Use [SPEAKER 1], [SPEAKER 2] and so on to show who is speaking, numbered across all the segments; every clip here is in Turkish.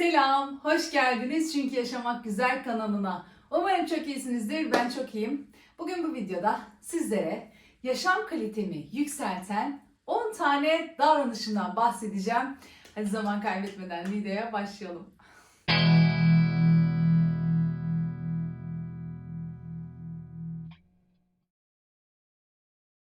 [SPEAKER 1] Selam, hoş geldiniz Çünkü Yaşamak Güzel kanalına. Umarım çok iyisinizdir, ben çok iyiyim. Bugün bu videoda sizlere yaşam kalitemi yükselten 10 tane davranışından bahsedeceğim. Hadi zaman kaybetmeden videoya başlayalım.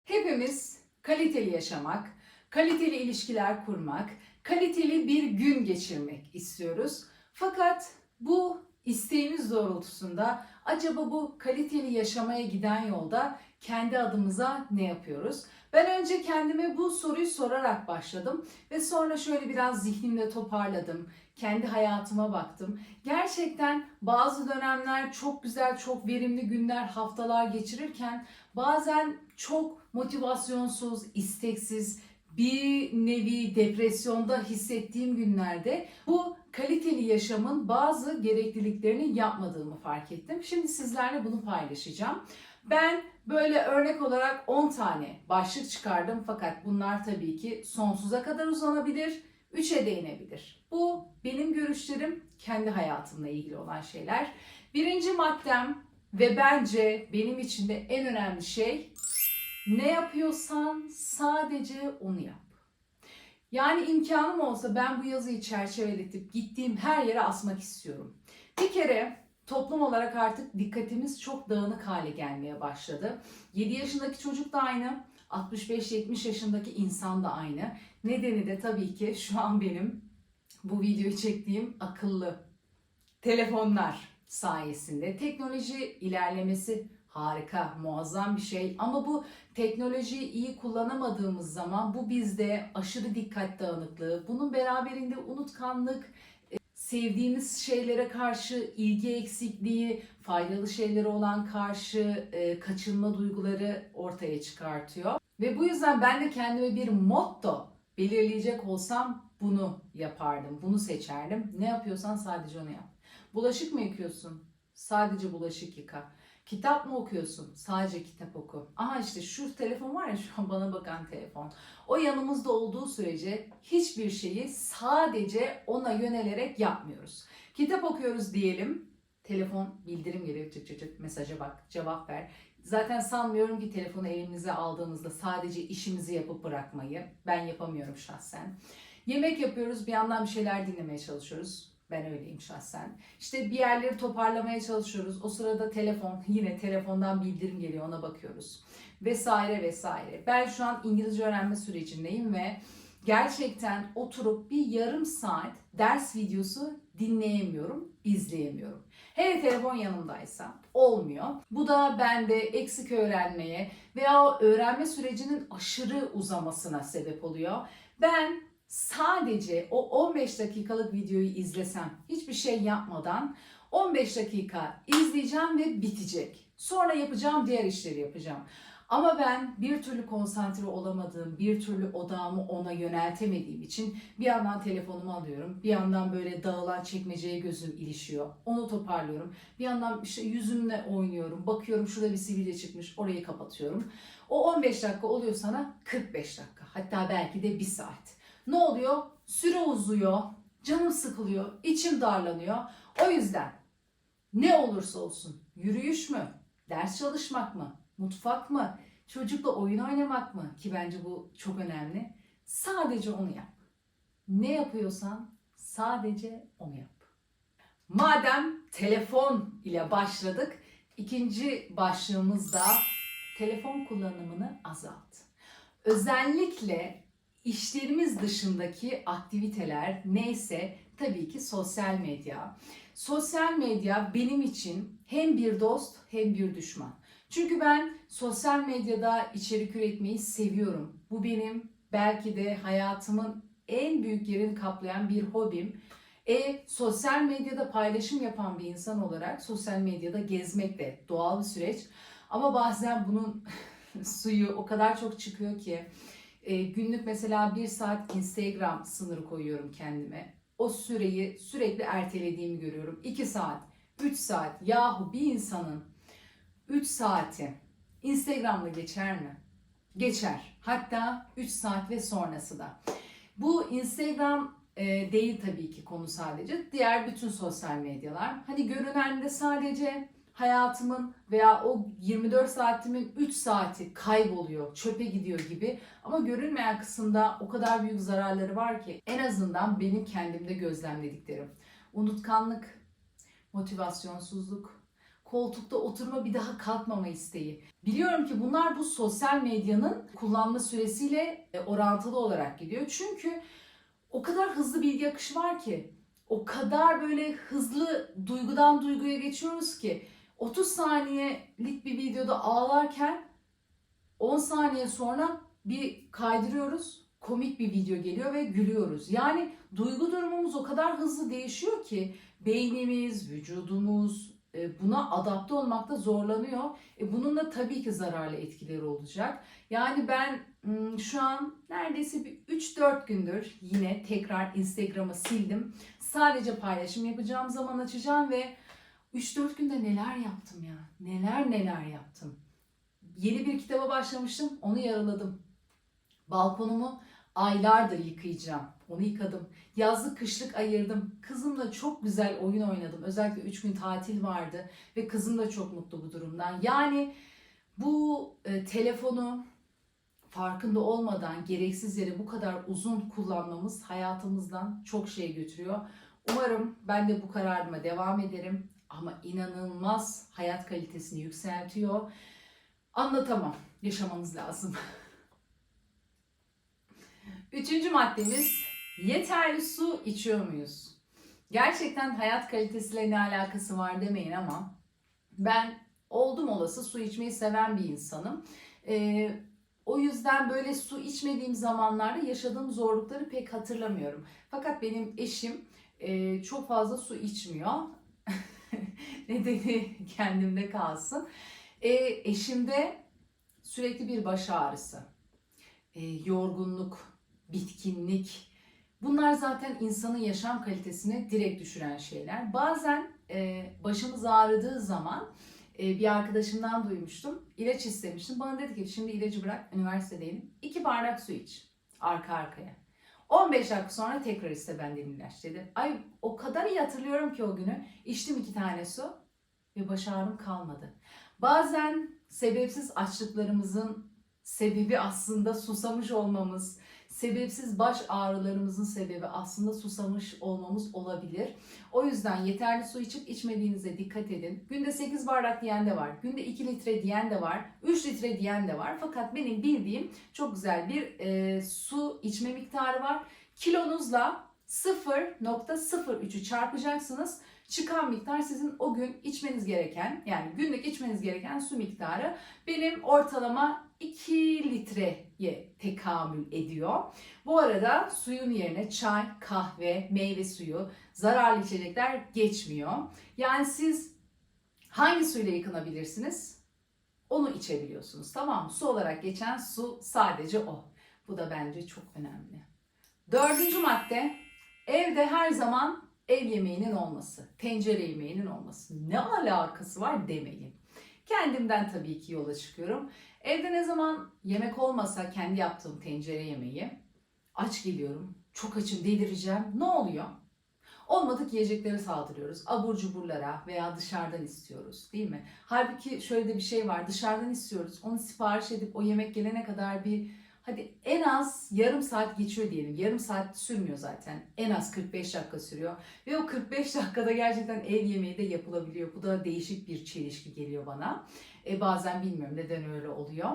[SPEAKER 1] Hepimiz kaliteli yaşamak, kaliteli ilişkiler kurmak, kaliteli bir gün geçirmek istiyoruz. Fakat bu isteğimiz doğrultusunda acaba bu kaliteli yaşamaya giden yolda kendi adımıza ne yapıyoruz? Ben önce kendime bu soruyu sorarak başladım ve sonra şöyle biraz zihnimde toparladım. Kendi hayatıma baktım. Gerçekten bazı dönemler çok güzel, çok verimli günler, haftalar geçirirken bazen çok motivasyonsuz, isteksiz, bir nevi depresyonda hissettiğim günlerde bu kaliteli yaşamın bazı gerekliliklerini yapmadığımı fark ettim. Şimdi sizlerle bunu paylaşacağım. Ben böyle örnek olarak 10 tane başlık çıkardım fakat bunlar tabii ki sonsuza kadar uzanabilir, 3'e değinebilir. Bu benim görüşlerim, kendi hayatımla ilgili olan şeyler. Birinci maddem ve bence benim için de en önemli şey ne yapıyorsan sadece onu yap. Yani imkanım olsa ben bu yazıyı çerçeveletip gittiğim her yere asmak istiyorum. Bir kere toplum olarak artık dikkatimiz çok dağınık hale gelmeye başladı. 7 yaşındaki çocuk da aynı, 65-70 yaşındaki insan da aynı. Nedeni de tabii ki şu an benim bu videoyu çektiğim akıllı telefonlar sayesinde. Teknoloji ilerlemesi harika, muazzam bir şey ama bu teknolojiyi iyi kullanamadığımız zaman bu bizde aşırı dikkat dağınıklığı, bunun beraberinde unutkanlık, e, sevdiğimiz şeylere karşı ilgi eksikliği, faydalı şeylere olan karşı e, kaçınma duyguları ortaya çıkartıyor. Ve bu yüzden ben de kendime bir motto belirleyecek olsam bunu yapardım, bunu seçerdim. Ne yapıyorsan sadece onu yap. Bulaşık mı yıkıyorsun? Sadece bulaşık yıka. Kitap mı okuyorsun? Sadece kitap oku. Aha işte şu telefon var ya şu an bana bakan telefon. O yanımızda olduğu sürece hiçbir şeyi sadece ona yönelerek yapmıyoruz. Kitap okuyoruz diyelim. Telefon bildirim geliyor çıt çıt çıt mesaja bak cevap ver. Zaten sanmıyorum ki telefonu elimize aldığımızda sadece işimizi yapıp bırakmayı. Ben yapamıyorum şahsen. Yemek yapıyoruz bir yandan bir şeyler dinlemeye çalışıyoruz. Ben öyleyim şahsen. İşte bir yerleri toparlamaya çalışıyoruz. O sırada telefon, yine telefondan bildirim geliyor ona bakıyoruz. Vesaire vesaire. Ben şu an İngilizce öğrenme sürecindeyim ve gerçekten oturup bir yarım saat ders videosu dinleyemiyorum, izleyemiyorum. Hele telefon yanımdaysa olmuyor. Bu da bende eksik öğrenmeye veya öğrenme sürecinin aşırı uzamasına sebep oluyor. Ben sadece o 15 dakikalık videoyu izlesem, hiçbir şey yapmadan 15 dakika izleyeceğim ve bitecek. Sonra yapacağım diğer işleri yapacağım. Ama ben bir türlü konsantre olamadığım, bir türlü odağımı ona yöneltemediğim için bir yandan telefonumu alıyorum, bir yandan böyle dağılan çekmeceye gözüm ilişiyor. Onu toparlıyorum. Bir yandan işte yüzümle oynuyorum, bakıyorum şurada bir sivilce çıkmış, orayı kapatıyorum. O 15 dakika oluyor sana 45 dakika, hatta belki de 1 saat. Ne oluyor? Süre uzuyor, canım sıkılıyor, içim darlanıyor. O yüzden ne olursa olsun yürüyüş mü, ders çalışmak mı, mutfak mı, çocukla oyun oynamak mı ki bence bu çok önemli. Sadece onu yap. Ne yapıyorsan sadece onu yap. Madem telefon ile başladık, ikinci başlığımız da telefon kullanımını azalt. Özellikle işlerimiz dışındaki aktiviteler neyse tabii ki sosyal medya. Sosyal medya benim için hem bir dost hem bir düşman. Çünkü ben sosyal medyada içerik üretmeyi seviyorum. Bu benim belki de hayatımın en büyük yerini kaplayan bir hobim. E sosyal medyada paylaşım yapan bir insan olarak sosyal medyada gezmek de doğal bir süreç. Ama bazen bunun suyu o kadar çok çıkıyor ki e, günlük mesela bir saat Instagram sınırı koyuyorum kendime. O süreyi sürekli ertelediğimi görüyorum. 2 saat, 3 saat. Yahu bir insanın 3 saati Instagram'da geçer mi? Geçer. Hatta 3 saat ve sonrası da. Bu Instagram e, değil tabii ki konu sadece. Diğer bütün sosyal medyalar. Hani görünende sadece hayatımın veya o 24 saatimin 3 saati kayboluyor, çöpe gidiyor gibi. Ama görünmeyen kısımda o kadar büyük zararları var ki en azından benim kendimde gözlemlediklerim. Unutkanlık, motivasyonsuzluk, koltukta oturma bir daha kalkmama isteği. Biliyorum ki bunlar bu sosyal medyanın kullanma süresiyle e, orantılı olarak gidiyor. Çünkü o kadar hızlı bilgi akışı var ki, o kadar böyle hızlı duygudan duyguya geçiyoruz ki 30 saniyelik bir videoda ağlarken 10 saniye sonra bir kaydırıyoruz. Komik bir video geliyor ve gülüyoruz. Yani duygu durumumuz o kadar hızlı değişiyor ki beynimiz, vücudumuz e, buna adapte olmakta zorlanıyor. E, bunun da tabii ki zararlı etkileri olacak. Yani ben şu an neredeyse bir 3-4 gündür yine tekrar Instagram'ı sildim. Sadece paylaşım yapacağım zaman açacağım ve 3-4 günde neler yaptım ya. Neler neler yaptım. Yeni bir kitaba başlamıştım. Onu yaraladım. Balkonumu aylardır yıkayacağım. Onu yıkadım. Yazlık kışlık ayırdım. Kızımla çok güzel oyun oynadım. Özellikle 3 gün tatil vardı. Ve kızım da çok mutlu bu durumdan. Yani bu e, telefonu farkında olmadan gereksiz yere bu kadar uzun kullanmamız hayatımızdan çok şey götürüyor. Umarım ben de bu kararıma devam ederim ama inanılmaz hayat kalitesini yükseltiyor. Anlatamam. Yaşamanız lazım. Üçüncü maddemiz yeterli su içiyor muyuz? Gerçekten hayat kalitesiyle ne alakası var demeyin ama ben oldum olası su içmeyi seven bir insanım. Ee, o yüzden böyle su içmediğim zamanlarda yaşadığım zorlukları pek hatırlamıyorum. Fakat benim eşim e, çok fazla su içmiyor. Nedeni kendimde kalsın. E, eşimde sürekli bir baş ağrısı, e, yorgunluk, bitkinlik. Bunlar zaten insanın yaşam kalitesini direkt düşüren şeyler. Bazen e, başımız ağrıdığı zaman e, bir arkadaşımdan duymuştum. İlaç istemiştim. Bana dedi ki şimdi ilacı bırak, üniversitedeyim. İki bardak su iç arka arkaya. 15 dakika sonra tekrar iste benden ilaç dedi. Ay o kadar iyi hatırlıyorum ki o günü. İçtim iki tane su ve baş ağrım kalmadı. Bazen sebepsiz açlıklarımızın sebebi aslında susamış olmamız, sebepsiz baş ağrılarımızın sebebi aslında susamış olmamız olabilir. O yüzden yeterli su içip içmediğinize dikkat edin. Günde 8 bardak diyen de var, günde 2 litre diyen de var, 3 litre diyen de var. Fakat benim bildiğim çok güzel bir e, su içme miktarı var. Kilonuzla 0.03'ü çarpacaksınız. Çıkan miktar sizin o gün içmeniz gereken yani günlük içmeniz gereken su miktarı benim ortalama 2 litreye tekamül ediyor. Bu arada suyun yerine çay, kahve, meyve suyu, zararlı içecekler geçmiyor. Yani siz hangi suyla yıkanabilirsiniz? Onu içebiliyorsunuz. Tamam mı? Su olarak geçen su sadece o. Bu da bence çok önemli. Dördüncü madde evde her zaman ev yemeğinin olması, tencere yemeğinin olması. Ne alakası var demeyin. Kendimden tabii ki yola çıkıyorum. Evde ne zaman yemek olmasa kendi yaptığım tencere yemeği aç geliyorum. Çok açım delireceğim. Ne oluyor? Olmadık yiyecekleri saldırıyoruz. Abur cuburlara veya dışarıdan istiyoruz değil mi? Halbuki şöyle de bir şey var. Dışarıdan istiyoruz. Onu sipariş edip o yemek gelene kadar bir hadi en az yarım saat geçiyor diyelim. Yarım saat sürmüyor zaten. En az 45 dakika sürüyor. Ve o 45 dakikada gerçekten ev yemeği de yapılabiliyor. Bu da değişik bir çelişki geliyor bana. E, bazen bilmiyorum neden öyle oluyor.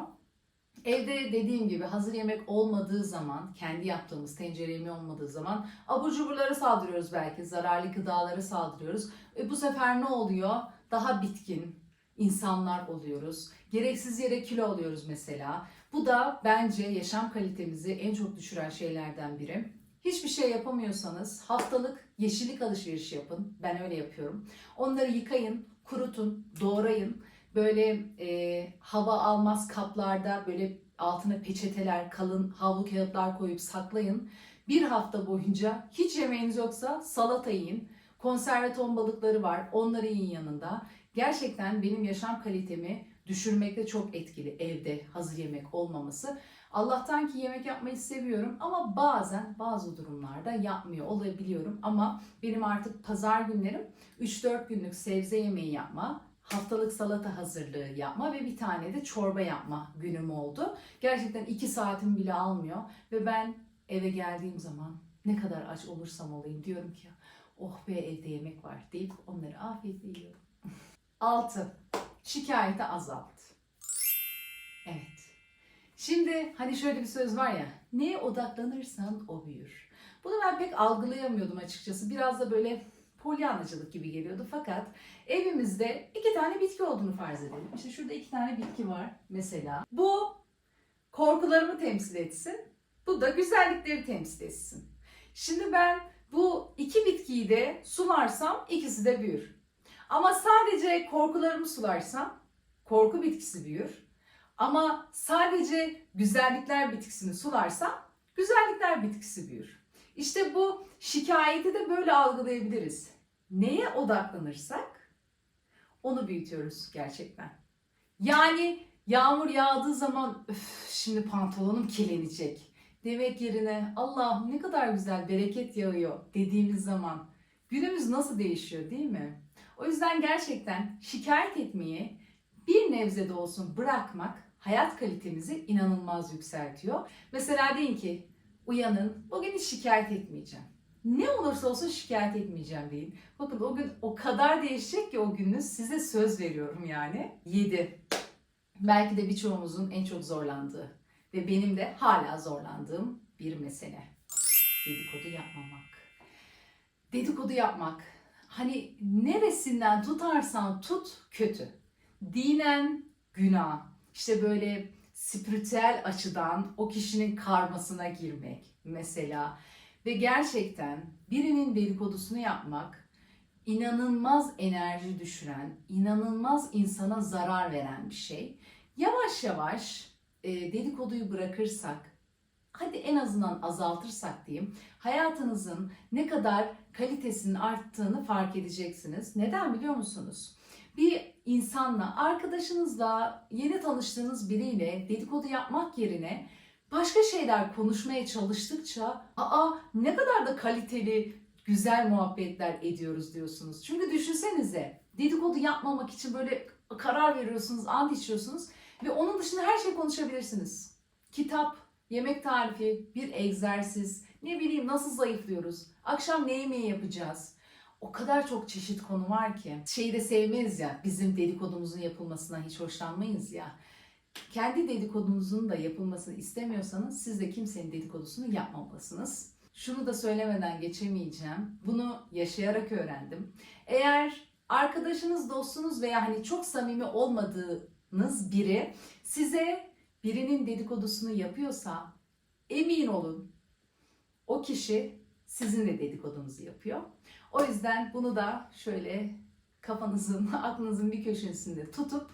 [SPEAKER 1] Evde dediğim gibi hazır yemek olmadığı zaman, kendi yaptığımız tencere yemeği olmadığı zaman abur cuburlara saldırıyoruz belki, zararlı gıdalara saldırıyoruz. E, bu sefer ne oluyor? Daha bitkin insanlar oluyoruz. Gereksiz yere kilo alıyoruz mesela. Bu da bence yaşam kalitemizi en çok düşüren şeylerden biri. Hiçbir şey yapamıyorsanız haftalık yeşillik alışverişi yapın. Ben öyle yapıyorum. Onları yıkayın, kurutun, doğrayın. Böyle e, hava almaz kaplarda böyle altına peçeteler, kalın havlu kağıtlar koyup saklayın. Bir hafta boyunca hiç yemeğiniz yoksa salata yiyin. Konserve ton balıkları var. Onları yiyin yanında. Gerçekten benim yaşam kalitemi düşürmekte çok etkili evde hazır yemek olmaması. Allah'tan ki yemek yapmayı seviyorum ama bazen bazı durumlarda yapmıyor olabiliyorum. Ama benim artık pazar günlerim 3-4 günlük sebze yemeği yapma, haftalık salata hazırlığı yapma ve bir tane de çorba yapma günüm oldu. Gerçekten 2 saatim bile almıyor ve ben eve geldiğim zaman ne kadar aç olursam olayım diyorum ki oh be evde yemek var deyip onları afiyetle yiyorum. 6. Şikayeti azalt. Evet. Şimdi hani şöyle bir söz var ya, neye odaklanırsan o büyür. Bunu ben pek algılayamıyordum açıkçası. Biraz da böyle polyanacılık gibi geliyordu. Fakat evimizde iki tane bitki olduğunu farz edelim. İşte şurada iki tane bitki var mesela. Bu korkularımı temsil etsin. Bu da güzellikleri temsil etsin. Şimdi ben bu iki bitkiyi de sularsam ikisi de büyür. Ama sadece korkularımı sularsam korku bitkisi büyür. Ama sadece güzellikler bitkisini sularsam güzellikler bitkisi büyür. İşte bu şikayeti de böyle algılayabiliriz. Neye odaklanırsak onu büyütüyoruz gerçekten. Yani yağmur yağdığı zaman öf şimdi pantolonum kirlenecek demek yerine Allah'ım ne kadar güzel bereket yağıyor dediğimiz zaman günümüz nasıl değişiyor değil mi? O yüzden gerçekten şikayet etmeyi bir nebze de olsun bırakmak hayat kalitemizi inanılmaz yükseltiyor. Mesela deyin ki uyanın bugün hiç şikayet etmeyeceğim. Ne olursa olsun şikayet etmeyeceğim deyin. Bakın o gün o kadar değişecek ki o gününüz size söz veriyorum yani. 7. Belki de birçoğumuzun en çok zorlandığı ve benim de hala zorlandığım bir mesele. Dedikodu yapmamak. Dedikodu yapmak. Hani neresinden tutarsan tut kötü. Dinen günah. İşte böyle spiritüel açıdan o kişinin karmasına girmek mesela. Ve gerçekten birinin dedikodusunu yapmak inanılmaz enerji düşüren, inanılmaz insana zarar veren bir şey. Yavaş yavaş e, dedikoduyu bırakırsak, hadi en azından azaltırsak diyeyim, hayatınızın ne kadar kalitesinin arttığını fark edeceksiniz. Neden biliyor musunuz? Bir insanla, arkadaşınızla, yeni tanıştığınız biriyle dedikodu yapmak yerine başka şeyler konuşmaya çalıştıkça aa ne kadar da kaliteli, güzel muhabbetler ediyoruz diyorsunuz. Çünkü düşünsenize dedikodu yapmamak için böyle karar veriyorsunuz, ant içiyorsunuz ve onun dışında her şey konuşabilirsiniz. Kitap, yemek tarifi, bir egzersiz, ne bileyim nasıl zayıflıyoruz, akşam ne yemeği yapacağız. O kadar çok çeşit konu var ki. Şeyi de sevmeyiz ya, bizim dedikodumuzun yapılmasına hiç hoşlanmayız ya. Kendi dedikodunuzun da yapılmasını istemiyorsanız siz de kimsenin dedikodusunu yapmamalısınız. Şunu da söylemeden geçemeyeceğim. Bunu yaşayarak öğrendim. Eğer arkadaşınız, dostunuz veya hani çok samimi olmadığınız biri size birinin dedikodusunu yapıyorsa emin olun o kişi sizin de dedikodunuzu yapıyor. O yüzden bunu da şöyle kafanızın, aklınızın bir köşesinde tutup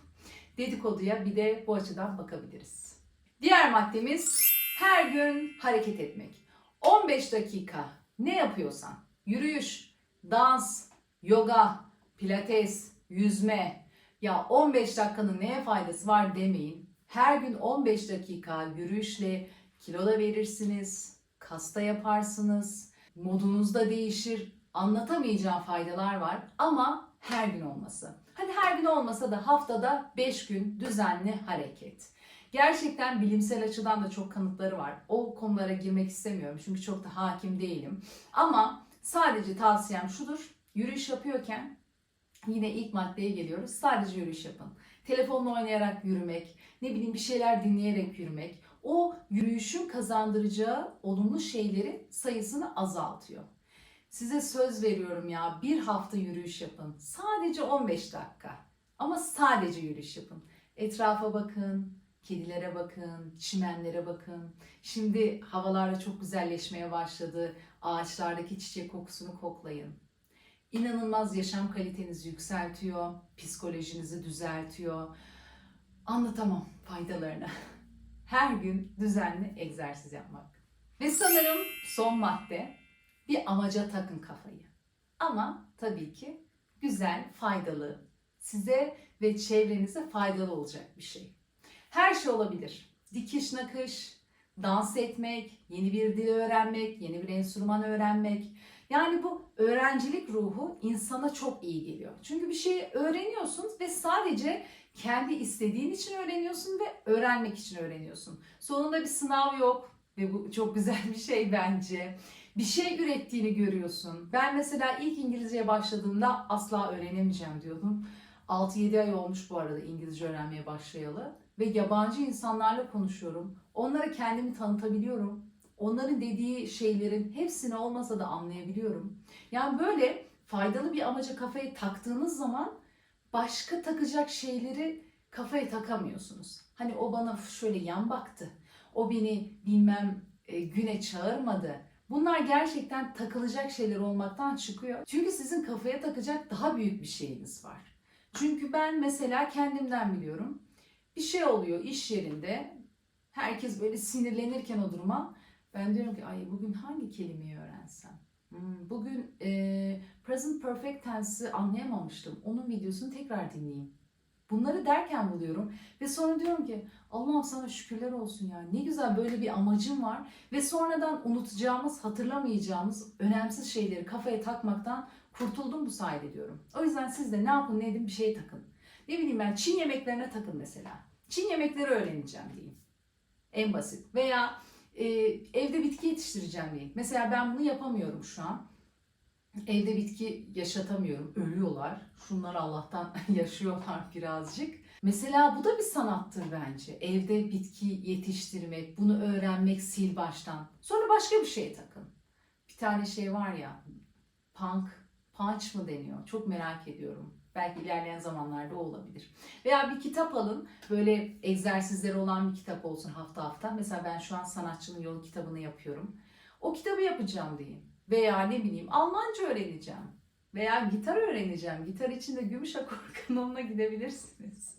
[SPEAKER 1] dedikoduya bir de bu açıdan bakabiliriz. Diğer maddemiz her gün hareket etmek. 15 dakika ne yapıyorsan yürüyüş, dans, yoga, pilates, yüzme ya 15 dakikanın neye faydası var demeyin. Her gün 15 dakika yürüyüşle kilo da verirsiniz, kasta yaparsınız, modunuz da değişir. Anlatamayacağım faydalar var ama her gün olması. Hadi her gün olmasa da haftada 5 gün düzenli hareket. Gerçekten bilimsel açıdan da çok kanıtları var. O konulara girmek istemiyorum çünkü çok da hakim değilim. Ama sadece tavsiyem şudur. Yürüyüş yapıyorken yine ilk maddeye geliyoruz. Sadece yürüyüş yapın. Telefonla oynayarak yürümek, ne bileyim bir şeyler dinleyerek yürümek o yürüyüşün kazandıracağı olumlu şeylerin sayısını azaltıyor. Size söz veriyorum ya bir hafta yürüyüş yapın. Sadece 15 dakika. Ama sadece yürüyüş yapın. Etrafa bakın, kedilere bakın, çimenlere bakın. Şimdi havalarda çok güzelleşmeye başladı. Ağaçlardaki çiçek kokusunu koklayın. İnanılmaz yaşam kalitenizi yükseltiyor, psikolojinizi düzeltiyor. Anlatamam faydalarını. Her gün düzenli egzersiz yapmak. Ve sanırım son madde bir amaca takın kafayı. Ama tabii ki güzel, faydalı, size ve çevrenize faydalı olacak bir şey. Her şey olabilir. Dikiş nakış, dans etmek, yeni bir dil öğrenmek, yeni bir enstrüman öğrenmek. Yani bu öğrencilik ruhu insana çok iyi geliyor. Çünkü bir şeyi öğreniyorsun ve sadece kendi istediğin için öğreniyorsun ve öğrenmek için öğreniyorsun. Sonunda bir sınav yok ve bu çok güzel bir şey bence. Bir şey ürettiğini görüyorsun. Ben mesela ilk İngilizceye başladığımda asla öğrenemeyeceğim diyordum. 6-7 ay olmuş bu arada İngilizce öğrenmeye başlayalı ve yabancı insanlarla konuşuyorum. Onlara kendimi tanıtabiliyorum. Onların dediği şeylerin hepsini olmasa da anlayabiliyorum. Yani böyle faydalı bir amaca kafayı taktığınız zaman başka takacak şeyleri kafaya takamıyorsunuz. Hani o bana şöyle yan baktı. O beni bilmem e, güne çağırmadı. Bunlar gerçekten takılacak şeyler olmaktan çıkıyor. Çünkü sizin kafaya takacak daha büyük bir şeyiniz var. Çünkü ben mesela kendimden biliyorum. Bir şey oluyor iş yerinde. Herkes böyle sinirlenirken o duruma ben diyorum ki ay bugün hangi kelimeyi öğrensem? Hmm, bugün e, present perfect tense'i anlayamamıştım. Onun videosunu tekrar dinleyeyim. Bunları derken buluyorum ve sonra diyorum ki Allah'ım sana şükürler olsun ya ne güzel böyle bir amacım var ve sonradan unutacağımız, hatırlamayacağımız önemsiz şeyleri kafaya takmaktan kurtuldum bu sayede diyorum. O yüzden siz de ne yapın ne edin bir şey takın. Ne bileyim ben Çin yemeklerine takın mesela. Çin yemekleri öğreneceğim diyeyim. En basit. Veya e, evde bitki yetiştireceğim diyeyim. Mesela ben bunu yapamıyorum şu an. Evde bitki yaşatamıyorum. Ölüyorlar. Şunlar Allah'tan yaşıyorlar birazcık. Mesela bu da bir sanattır bence. Evde bitki yetiştirmek, bunu öğrenmek sil baştan. Sonra başka bir şey takın. Bir tane şey var ya, punk, punch mı deniyor? Çok merak ediyorum. Belki ilerleyen zamanlarda olabilir. Veya bir kitap alın. Böyle egzersizleri olan bir kitap olsun hafta hafta. Mesela ben şu an Sanatçının Yolu kitabını yapıyorum. O kitabı yapacağım diyeyim. Veya ne bileyim Almanca öğreneceğim. Veya gitar öğreneceğim. Gitar için de Gümüşakor kanalına gidebilirsiniz.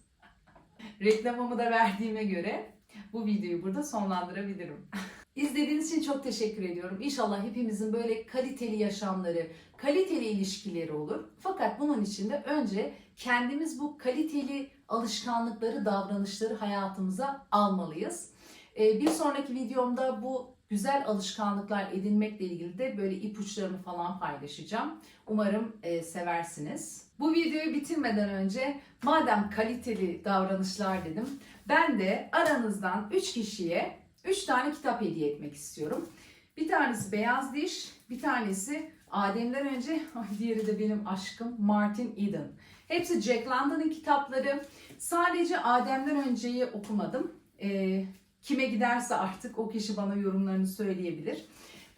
[SPEAKER 1] Reklamımı da verdiğime göre bu videoyu burada sonlandırabilirim. İzlediğiniz için çok teşekkür ediyorum. İnşallah hepimizin böyle kaliteli yaşamları, kaliteli ilişkileri olur. Fakat bunun için de önce kendimiz bu kaliteli alışkanlıkları, davranışları hayatımıza almalıyız. Ee, Bir sonraki videomda bu güzel alışkanlıklar edinmekle ilgili de böyle ipuçlarını falan paylaşacağım. Umarım e, seversiniz. Bu videoyu bitirmeden önce madem kaliteli davranışlar dedim, ben de aranızdan 3 kişiye 3 tane kitap hediye etmek istiyorum. Bir tanesi Beyaz Diş, bir tanesi Adem'den önce, diğeri de benim aşkım Martin Eden. Hepsi Jack London'ın kitapları. Sadece Adem'den önceyi okumadım. Ee, kime giderse artık o kişi bana yorumlarını söyleyebilir.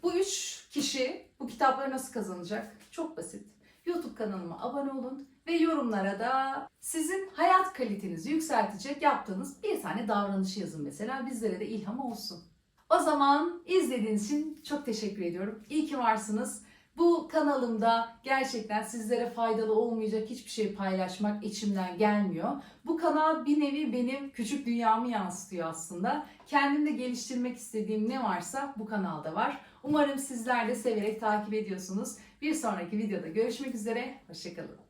[SPEAKER 1] Bu üç kişi bu kitapları nasıl kazanacak? Çok basit. YouTube kanalıma abone olun ve yorumlara da sizin hayat kalitenizi yükseltecek yaptığınız bir tane davranışı yazın mesela. Bizlere de ilham olsun. O zaman izlediğiniz için çok teşekkür ediyorum. İyi ki varsınız. Bu kanalımda gerçekten sizlere faydalı olmayacak hiçbir şey paylaşmak içimden gelmiyor. Bu kanal bir nevi benim küçük dünyamı yansıtıyor aslında. Kendimde geliştirmek istediğim ne varsa bu kanalda var. Umarım sizler de severek takip ediyorsunuz. Bir sonraki videoda görüşmek üzere. Hoşçakalın.